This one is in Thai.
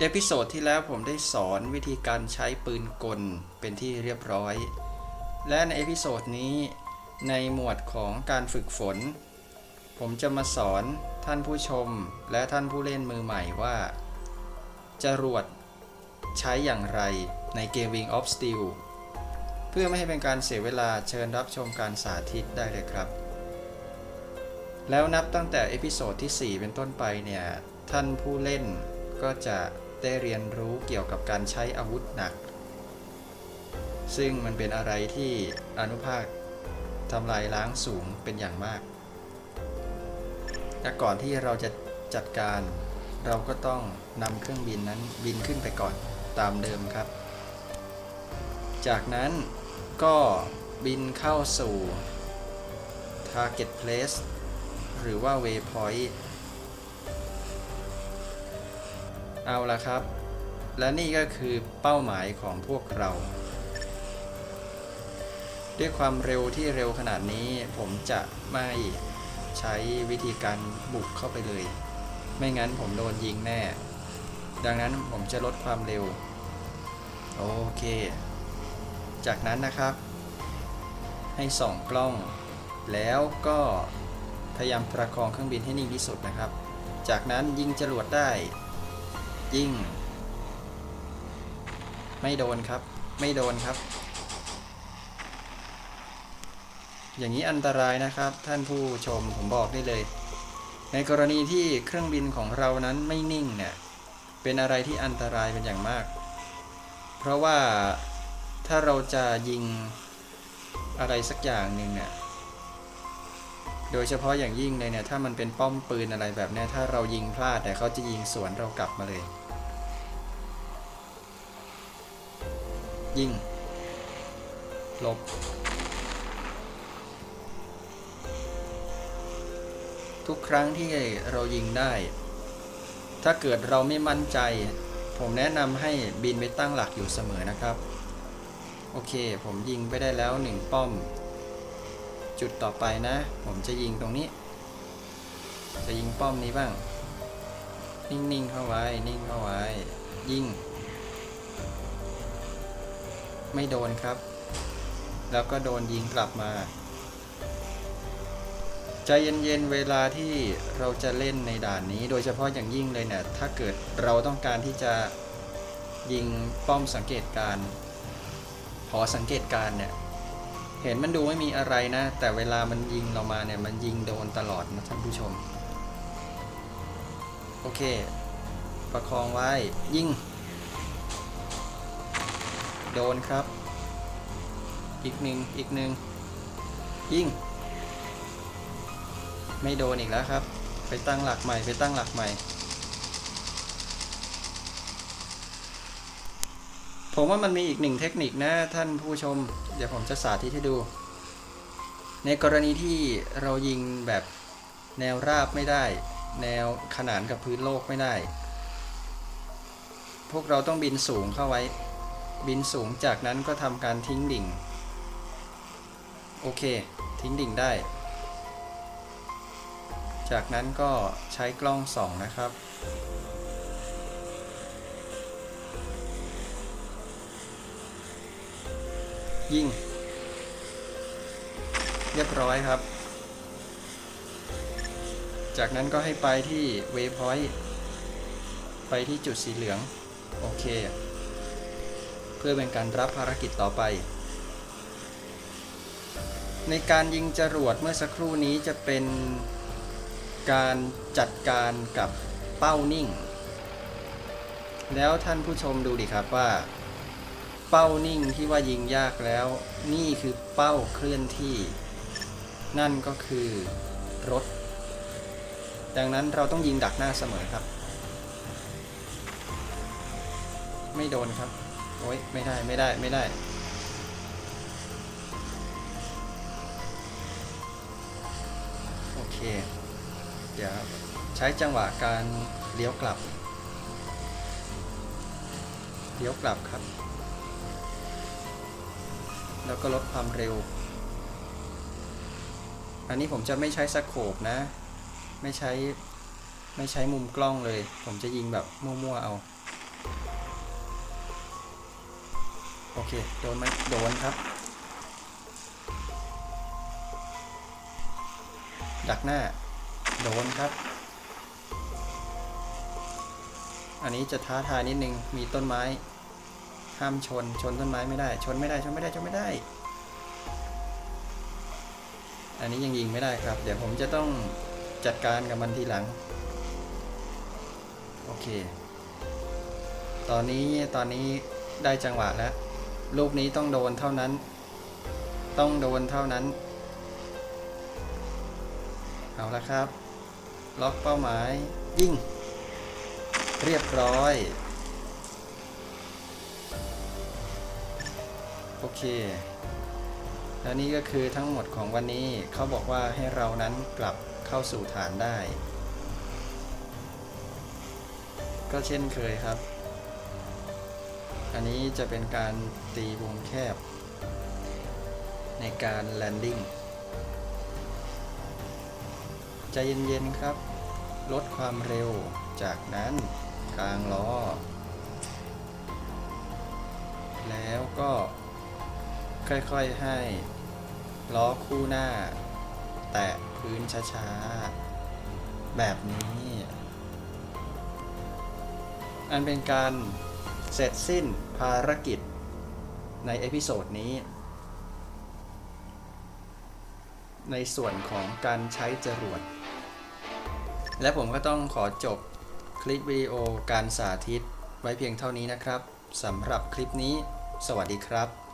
เอพิโซดที่แล้วผมได้สอนวิธีการใช้ปืนกลเป็นที่เรียบร้อย และในเอพิโซดนี้ในหมวดของการฝึกฝน ผมจะมาสอนท่านผู้ชมและท่านผู้เล่นมือใหม่ว่าจรวดใช้อย่างไรในเกม Wing of Steel เพื่อไม่ให้เป็นการเสียเวลาเชิญรับชมการสาธิตได้เลยครับ แล้วนับตั้งแต่เอพิโซดที่ 4 เป็นต้นไปเนี่ย ท่านผู้เล่นก็จะ ได้เรียนรู้เกี่ยวกับการใช้อาวุธหนัก ซึ่งมันเป็นอะไรที่อนุภาคทำลายล้างสูงเป็นอย่างมาก และก่อนที่เราจะจัดการ เราก็ต้องนำเครื่องบินนั้นบินขึ้นไปก่อนตามเดิมครับ จากนั้นก็บินเข้าสู่ Target Place หรือว่า Waypoint เอาละครับ และนี่ก็คือเป้าหมายของพวกเรา ด้วยความเร็วที่เร็วขนาดนี้ ผมจะไม่ใช้วิธีการบุกเข้าไปเลย ไม่งั้นผมโดนยิงแน่ ดังนั้นผมจะลดความเร็ว โอเค จากนั้นนะครับ ให้ส่องกล้อง แล้วก็พยายามประคองเครื่องบินให้นิ่งที่สุดนะครับ จากนั้นยิงจรวดได้ ยิงไม่โดนครับ ไม่โดนครับ อย่างนี้อันตรายนะครับ ท่านผู้ชมผมบอกได้เลย ในกรณีที่เครื่องบินของเรานั้นไม่นิ่งเนี่ย เป็นอะไรที่อันตรายเป็นอย่างมาก เพราะว่าถ้าเราจะยิงอะไรสักอย่างหนึ่งเนี่ยโดยเฉพาะอย่างยิ่งเลยเนี่ยถ้ามันเป็นป้อมปืนอะไรแบบเนี้ยถ้าเรายิงพลาดแต่เขาจะยิงสวนเรากลับมาเลย ยิงหลบทุกครั้งที่เรายิงได้ ถ้าเกิดเราไม่มั่นใจ ผมแนะนำให้บินไปตั้งหลักอยู่เสมอนะครับ โอเค ผมยิงไปได้แล้วหนึ่งป้อม จุดต่อไปนะ ผมจะยิงตรงนี้ จะยิงป้อมนี้บ้าง นิ่งๆเข้าไว้ นิ่งเข้าไว้ ยิง ไม่โดนครับ แล้วก็โดนยิงกลับมาใจเย็นๆ เวลาที่เราจะเล่นในด่านนี้ โดยเฉพาะอย่างยิ่งเลยเนี่ย ถ้าเกิดเราต้องการที่จะยิงป้อมสังเกตการณ์หอสังเกตการ์เนี่ย เห็นมันดูไม่มีอะไรนะ แต่เวลามันยิงเรามาเนี่ย มันยิงโดนตลอดนะท่านผู้ชม โอเค ประคองไว้ ยิง โดนครับ อีกหนึ่งอีกหนึ่งยิงไม่โดนอีกแล้วครับ ไปตั้งหลักใหม่ไปตั้งหลักใหม่ ผมว่ามันมีอีกหนึ่งเทคนิคนะท่านผู้ชม เดี๋ยวผมจะสาธิตให้ดู ในกรณีที่เรายิงแบบแนวราบไม่ได้ แนวขนานกับพื้นโลกไม่ได้ พวกเราต้องบินสูงเข้าไว้ บินสูงจากนั้นก็ทำการทิ้งดิ่ง โอเค ทิ้งดิ่งได้ จากนั้นก็ใช้กล้องส่องนะครับ ยิง เรียบร้อยครับ จากนั้นก็ให้ไปที่ Waypoint ไปที่จุดสีเหลือง โอเค เพื่อเป็นการรับภารกิจต่อไป ในการยิงจรวดเมื่อสักครู่นี้จะเป็นการจัดการกับเป้านิ่ง แล้วท่านผู้ชมดูดิครับว่า เป้านิ่งที่ว่ายิงยากแล้ว นี่คือเป้าเคลื่อนที่ นั่นก็คือรถ ดังนั้นเราต้องยิงดักหน้าเสมอครับ ไม่โดนครับ โอ๊ยไม่ได้ไม่ได้ไม่ได้ โอเค เดี๋ยวใช้จังหวะการเลี้ยวกลับ เลี้ยวกลับครับ แล้วก็ลดความเร็ว อันนี้ผมจะไม่ใช้สโคปนะ ไม่ใช้ไม่ใช้มุมกล้องเลย ผมจะยิงแบบมั่วๆเอา โอเค โดนไหมโดนครับ ดักหน้า โดนครับ อันนี้จะท้าทายนิดนึง มีต้นไม้ ห้ามชน ชนต้นไม้ไม่ได้ ชนไม่ได้ ชนไม่ได้ ชนไม่ได้ อันนี้ยังยิงไม่ได้ครับ เดี๋ยวผมจะต้องจัดการกับมันทีหลัง โอเค ตอนนี้ ตอนนี้ได้จังหวะแล้ว ลูกนี้ต้องโดนเท่านั้น ต้องโดนเท่านั้น เอาละครับ ล็อกเป้าหมาย ยิง เรียบร้อย โอเค และนี่ก็คือทั้งหมดของวันนี้เขาบอกว่าให้เรานั้นกลับเข้าสู่ฐานได้ ก็เช่นเคยครับ อันนี้จะเป็นการตีวงแคบ ในการแลนดิ้งใจเย็นๆครับ ลดความเร็ว จากนั้นกลางล้อ แล้วก็ค่อยๆให้ล้อคู่หน้า แตะพื้นช้าๆ แบบนี้ อันเป็นการ เสร็จสิ้นภารกิจในเอพิโซดนี้ ในส่วนของการใช้จรวด และผมก็ต้องขอจบคลิปวิดีโอการสาธิตไว้เพียงเท่านี้นะครับสำหรับคลิปนี้ สวัสดีครับ